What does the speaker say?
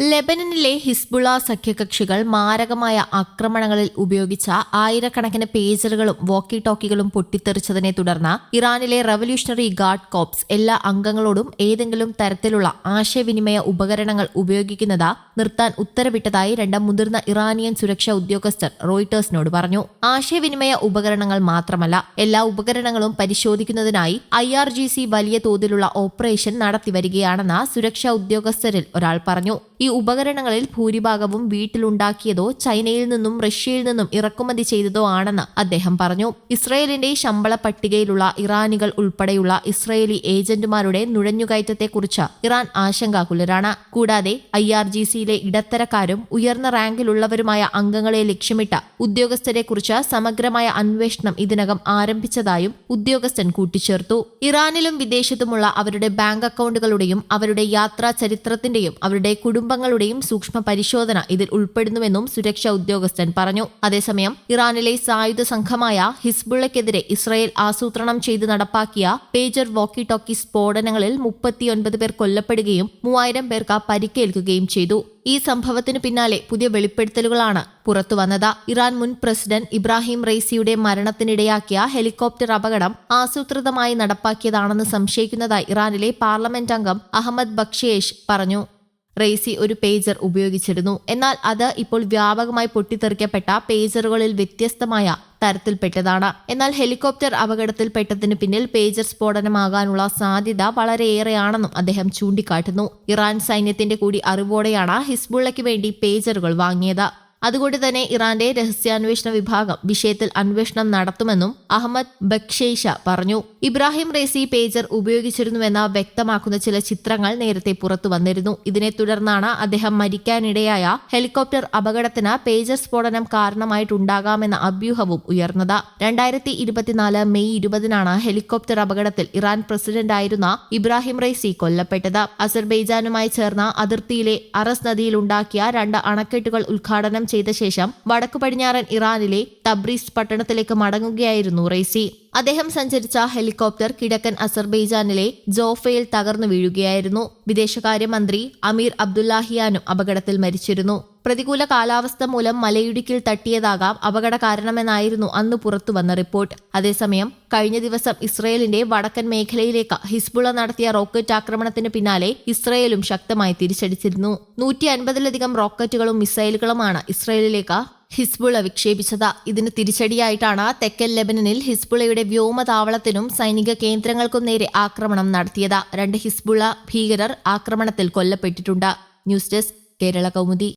ലെബനനിലെ Hezbollah സഖ്യകക്ഷികൾ മാരകമായ ആക്രമണങ്ങളിൽ ഉപയോഗിച്ച ആയിരക്കണക്കിന് പേജറുകളും വോക്കി ടോക്കികളും പൊട്ടിത്തെറിച്ചതിനെ തുടർന്ന് ഇറാനിലെ റവല്യൂഷണറി ഗാർഡ് കോപ്സ് എല്ലാ അംഗങ്ങളോടും ഏതെങ്കിലും തരത്തിലുള്ള ആശയവിനിമയ ഉപകരണങ്ങൾ ഉപയോഗിക്കുന്നത് നിർത്താൻ ഉത്തരവിട്ടതായി രണ്ട് മുതിർന്ന ഇറാനിയൻ സുരക്ഷാ ഉദ്യോഗസ്ഥർ റോയിട്ടേഴ്സിനോട് പറഞ്ഞു. ആശയവിനിമയ ഉപകരണങ്ങൾ മാത്രമല്ല എല്ലാ ഉപകരണങ്ങളും പരിശോധിക്കുന്നതിനായി ഐ വലിയ തോതിലുള്ള ഓപ്പറേഷൻ നടത്തിവരികയാണെന്ന് സുരക്ഷാ ഉദ്യോഗസ്ഥരിൽ ഒരാൾ പറഞ്ഞു. ഈ ഉപകരണങ്ങളിൽ ഭൂരിഭാഗവും വീട്ടിലുണ്ടാക്കിയതോ ചൈനയിൽ നിന്നും റഷ്യയിൽ നിന്നും ഇറക്കുമതി ചെയ്തതോ ആണെന്ന് അദ്ദേഹം പറഞ്ഞു. ഇസ്രയേലിന്റെ ശമ്പള പട്ടികയിലുള്ള ഇറാനികൾ ഉൾപ്പെടെയുള്ള ഇസ്രയേലി ഏജന്റുമാരുടെ നുഴഞ്ഞുകയറ്റത്തെക്കുറിച്ച് ഇറാൻ ആശങ്കാകുലരാണ്. കൂടാതെ ഐ ആർ ജി സിയിലെ ഇടത്തരക്കാരും ഉയർന്ന റാങ്കിലുള്ളവരുമായ അംഗങ്ങളെ ലക്ഷ്യമിട്ട ഉദ്യോഗസ്ഥരെക്കുറിച്ച് സമഗ്രമായ അന്വേഷണം ഇതിനകം ആരംഭിച്ചതായും ഉദ്യോഗസ്ഥൻ കൂട്ടിച്ചേർത്തു. ഇറാനിലും വിദേശത്തുമുള്ള അവരുടെ ബാങ്ക് അക്കൗണ്ടുകളുടെയും അവരുടെ യാത്രാ ചരിത്രത്തിന്റെയും അവരുടെ കുടുംബങ്ങളുടെയും സൂക്ഷ്മ പരിശോധന ഇതിൽ ഉൾപ്പെടുന്നുവെന്നും സുരക്ഷാ ഉദ്യോഗസ്ഥൻ പറഞ്ഞു. അതേസമയം ഇറാനിലെ സായുധ സംഘമായ ഹിസ്ബുള്ളയ്ക്കെതിരെ ഇസ്രായേൽ ആസൂത്രണം ചെയ്ത് നടപ്പാക്കിയ പേജർ വോക്കി ടോക്കി സ്ഫോടനങ്ങളിൽ മുപ്പത്തിയൊൻപത് പേർ കൊല്ലപ്പെടുകയും മൂവായിരം പേർക്ക് പരിക്കേൽക്കുകയും ചെയ്തു. ഈ സംഭവത്തിനു പിന്നാലെ പുതിയ വെളിപ്പെടുത്തലുകളാണ് പുറത്തുവന്നത്. ഇറാൻ മുൻ പ്രസിഡന്റ് ഇബ്രാഹിം റെയ്സിയുടെ മരണത്തിനിടയാക്കിയ ഹെലികോപ്റ്റർ അപകടം ആസൂത്രിതമായി നടപ്പാക്കിയതാണെന്ന് സംശയിക്കുന്നതായി ഇറാനിലെ പാർലമെന്റ് അംഗം അഹമ്മദ് ബക്ഷേഷ് പറഞ്ഞു. റെയ്സി ഒരു പേജർ ഉപയോഗിച്ചിരുന്നു. എന്നാൽ അത് ഇപ്പോൾ വ്യാപകമായി പൊട്ടിത്തെറിക്കപ്പെട്ട പേജറുകളിൽ വ്യത്യസ്തമായ തരത്തിൽപ്പെട്ടതാണ്. എന്നാൽ ഹെലികോപ്റ്റർ അപകടത്തിൽപ്പെട്ടതിന് പിന്നിൽ പേജർ സ്ഫോടനമാകാനുള്ള സാധ്യത വളരെയേറെയാണെന്നും അദ്ദേഹം ചൂണ്ടിക്കാട്ടുന്നു. ഇറാൻ സൈന്യത്തിന്റെ കൂടി അറിവോടെയാണ് ഹിസ്ബുള്ളയ്ക്ക് വേണ്ടി പേജറുകൾ വാങ്ങിയത്. അതുകൊണ്ട് തന്നെ ഇറാന്റെ രഹസ്യാന്വേഷണ വിഭാഗം വിഷയത്തിൽ അന്വേഷണം നടത്തുമെന്നും അഹമ്മദ് ബക്ഷേഷ പറഞ്ഞു. ഇബ്രാഹിം റേസി പേജർ ഉപയോഗിച്ചിരുന്നുവെന്ന വ്യക്തമാക്കുന്ന ചില ചിത്രങ്ങൾ നേരത്തെ പുറത്തു വന്നിരുന്നു. ഇതിനെ തുടർന്നാണ് അദ്ദേഹം മരിക്കാനിടയായ ഹെലികോപ്റ്റർ അപകടത്തിന് പേജർ സ്ഫോടനം കാരണമായിട്ടുണ്ടാകാമെന്ന അഭ്യൂഹവും ഉയർന്നത്. രണ്ടായിരത്തി ഇരുപത്തിനാല് മെയ് ഇരുപതിനാണ് ഹെലികോപ്റ്റർ അപകടത്തിൽ ഇറാൻ പ്രസിഡന്റായിരുന്ന ഇബ്രാഹിം റൈസി കൊല്ലപ്പെട്ടത്. അസർബൈജാനുമായി ചേർന്ന അതിർത്തിയിലെ അറസ് നദിയിൽ ഉണ്ടാക്കിയ രണ്ട് അണക്കെട്ടുകൾ ഉദ്ഘാടനം ചെയ്ത ശേഷം വടക്കു പടിഞ്ഞാറൻ ഇറാനിലെ തബ്രീസ് പട്ടണത്തിലേക്ക് മടങ്ങുകയായിരുന്നു റൈസി അദ്ദേഹം സഞ്ചരിച്ച ഹെലികോപ്റ്റർ കിഴക്കൻ അസർബൈജാനിലെ ജോഫയിൽ തകർന്നു വീഴുകയായിരുന്നു. വിദേശകാര്യമന്ത്രി അമീർ അബ്ദുല്ലാഹിയാനും അപകടത്തിൽ മരിച്ചിരുന്നു. പ്രതികൂല കാലാവസ്ഥ മൂലം മലയിടുക്കിൽ തട്ടിയതാകാം അപകട കാരണമെന്നായിരുന്നു അന്ന് പുറത്തുവന്ന റിപ്പോർട്ട്. അതേസമയം കഴിഞ്ഞ ദിവസം ഇസ്രയേലിന്റെ വടക്കൻ മേഖലയിലേക്ക് ഹിസ്ബുള നടത്തിയ റോക്കറ്റ് ആക്രമണത്തിന് പിന്നാലെ ഇസ്രയേലും ശക്തമായി തിരിച്ചടിച്ചിരുന്നു. നൂറ്റി അൻപതിലധികം റോക്കറ്റുകളും മിസൈലുകളുമാണ് ഇസ്രയേലിലേക്ക് ഹിസ്ബുള വിക്ഷേപിച്ചത്. ഇതിന് തിരിച്ചടിയായിട്ടാണ് തെക്കൻ ലെബനനിൽ ഹിസ്ബുളയുടെ വ്യോമതാവളത്തിനും സൈനിക കേന്ദ്രങ്ങൾക്കും നേരെ ആക്രമണം നടത്തിയത്. രണ്ട് ഹിസ്ബുള ഭീകരർ ആക്രമണത്തിൽ കൊല്ലപ്പെട്ടിട്ടുണ്ട്. News desk Kerala Kaumudi.